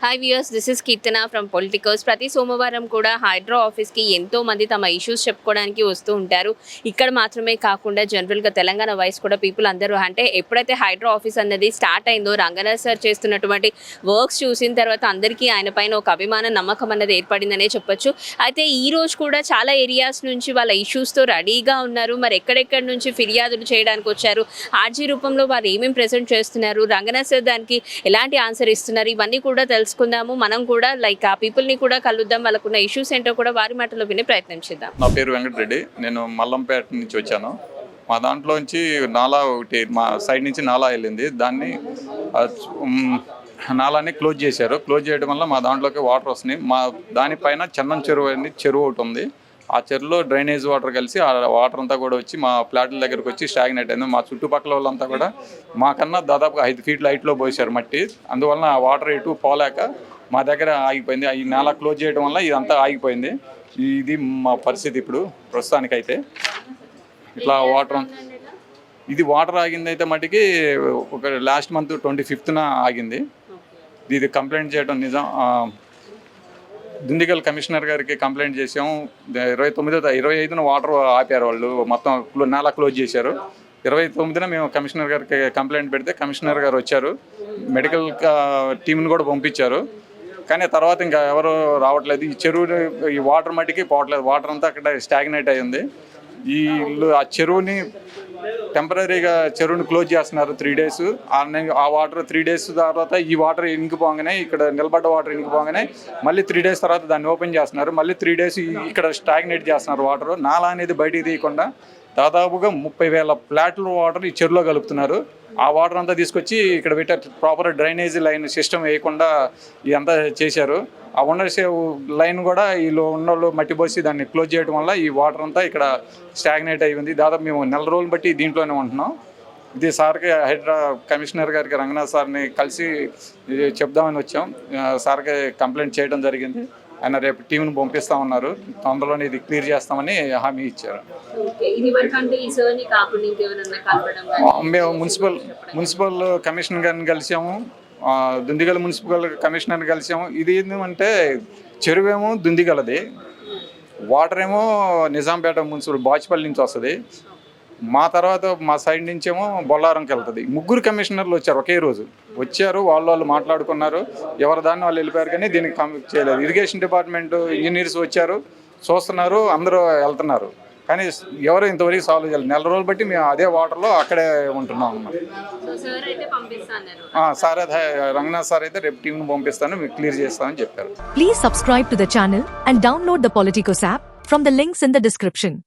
Hi viewers this is Keerthana from politicals ప్రతి సోమవారం కూడా హైడ్రో ఆఫీస్కి ఎంతో మంది తమ ఇష్యూస్ చెప్పుకోవడానికి వస్తూ ఉంటారు. ఇక్కడ మాత్రమే కాకుండా జనరల్గా తెలంగాణ వైస్ కూడా పీపుల్ అందరూ అంటే ఎప్పుడైతే హైడ్రో ఆఫీస్ అన్నది స్టార్ట్ అయిందో రంగనాథ్ సార్ చేస్తున్నటువంటి వర్క్స్ చూసిన తర్వాత అందరికీ ఆయన పైన ఒక అభిమాన నమ్మకం అన్నది ఏర్పడిందనే చెప్పొచ్చు. అయితే ఈ రోజు కూడా చాలా ఏరియాస్ నుంచి వాళ్ళ ఇష్యూస్తో రెడీగా ఉన్నారు. మరి ఎక్కడెక్కడి నుంచి ఫిర్యాదులు చేయడానికి వచ్చారు? ఆర్జీ రూపంలో వారు ఏమేమి ప్రజెంట్ చేస్తున్నారు? రంగనాథ్ సార్ దానికి ఎలాంటి ఆన్సర్ ఇస్తున్నారు? ఇవన్నీ కూడా తెలుసుకుందాము. మనం కూడా లైక్ ఆ పీపుల్ని కూడా కలుద్దాం వాళ్ళకున్న ఇష్యూస్ ఏంటో కూడా వారి మాటలో వినే ప్రయత్నం చేద్దాం. నా పేరు వెంకటరెడ్డి. నేను మల్లంపేట నుంచి వచ్చాను. మా దాంట్లోంచి నాలా ఒకటి మా సైడ్ నుంచి నాలా వెళ్ళింది. దాన్ని నాలాని క్లోజ్ చేశారు. క్లోజ్ చేయడం వల్ల మా దాంట్లోకి వాటర్ వస్తున్నాయి. మా దానిపైన చందం చెరువు అనేది చెరువు ఒకటి ఉంది. ఆ చెరువులో డ్రైనేజ్ వాటర్ కలిసి ఆ వాటర్ అంతా కూడా వచ్చి మా ప్లాట్ల దగ్గరకు వచ్చి స్టాగ్నేట్ అయింది. మా చుట్టుపక్కల వాళ్ళంతా కూడా మాకన్నా దాదాపు ఐదు ఫీట్ల హైట్లో పోసారు మట్టి. అందువలన ఆ వాటర్ ఎటు పోలేక మా దగ్గర ఆగిపోయింది. ఈ నేల క్లోజ్ చేయడం వల్ల ఇదంతా ఆగిపోయింది. ఇది మా పరిస్థితి ఇప్పుడు ప్రస్తుతానికైతే. ఇట్లా వాటర్ ఇది వాటర్ ఆగింది అయితే మటుకి ఒక లాస్ట్ మంత్ ట్వంటీ ఫిఫ్త్న ఆగింది. ఇది కంప్లైంట్ చేయడం నిజం. దిండిగల్ కమిషనర్ గారికి కంప్లైంట్ చేసాము ఇరవై తొమ్మిదో ఇరవై ఐదున వాటర్ ఆపారు వాళ్ళు. మొత్తం క్లో- నేల క్లోజ్ చేశారు. ఇరవై తొమ్మిదిన మేము కమిషనర్ గారికి కంప్లైంట్ పెడితే కమిషనర్ గారు వచ్చారు. మెడికల్ టీంని కూడా పంపించారు. కానీ తర్వాత ఇంకా ఎవరు రావట్లేదు. ఈ చెరువు ఈ వాటర్ మట్టికి పోవట్లేదు. వాటర్ అంతా అక్కడ స్టాగ్నేట్ అయ్యింది. ఈ ఆ చెరువుని టెంపరీగా చెరువును క్లోజ్ చేస్తున్నారు త్రీ డేస్ ఆ వాటర్ త్రీ డేస్ తర్వాత ఈ వాటర్ ఇంకిపోగానే ఇక్కడ నిలబడ్డ వాటర్ ఇంకిపోగానే మళ్ళీ త్రీ డేస్ తర్వాత దాన్ని ఓపెన్ చేస్తున్నారు. మళ్ళీ త్రీ డేస్ ఇక్కడ స్టాగ్నేట్ చేస్తున్నారు వాటర్ నాలా అనేది బయటికి తీయకుండా దాదాపుగా ముప్పై వేల ఫ్లాట్ల వాటర్ ఈ చెరువులో కలుపుతున్నారు. ఆ వాటర్ అంతా తీసుకొచ్చి ఇక్కడ పెట్టారు ప్రాపర్ డ్రైనేజీ లైన్ సిస్టమ్ వేయకుండా ఇదంతా చేశారు. ఆ ఉన్న లైన్ కూడా వీళ్ళు ఉన్నోళ్ళు మట్టి పోసి దాన్ని క్లోజ్ చేయడం వల్ల ఈ వాటర్ అంతా ఇక్కడ స్టాగ్నేట్ అయ్యింది దాదాపు మేము నెల రోజులు బట్టి దీంట్లోనే ఉంటున్నాం. ఇది సార్కి హైడ్రా కమిషనర్ గారికి రంగనాథ్ సార్ని కలిసి చెప్దామని వచ్చాం. సార్కి కంప్లైంట్ చేయడం జరిగింది. ఆయన రేపు టీంని పంపిస్తామన్నారు తొందరలోనే ఇది క్లియర్ చేస్తామని హామీ ఇచ్చారు. మేము మున్సిపల్ మున్సిపల్ కమిషనర్ గారిని కలిసాము. దుందిగల మున్సిపల్ కమిషనర్ కలిసాము. ఇది ఏంటంటే చెరువేమో దుందిగలది వాటర్ ఏమో నిజాంపేట మున్సిపల్ బాచిపల్లి నుంచి వస్తుంది. మా తర్వాత మా సైడ్ నుంచేమో బొల్లారంకి వెళ్తుంది. ముగ్గురు కమిషనర్లు వచ్చారు ఒకే రోజు. వచ్చారు వాళ్ళు వాళ్ళు మాట్లాడుకున్నారు. ఎవరి దాన్ని వాళ్ళు వెళ్ళిపోయారు కానీ దీనికి చేయలేదు. ఇరిగేషన్ డిపార్ట్మెంట్ ఇంజనీర్స్ వచ్చారు చూస్తున్నారు అందరూ వెళ్తున్నారు. కానీ ఎవరు ఇంతవరకు సాల్వ్ చేయలేదు. నెల రోజులు బట్టి మేము అదే వాటర్లో అక్కడే ఉంటున్నాం అన్నమాట. సో సార్ అదే రంగనాథ్ సార్ అయితే రేపు టీంను పంపిస్తాను మీకు క్లియర్ చేస్తానని చెప్పారు. Please subscribe to the channel and download the Politicos app from the links in the description.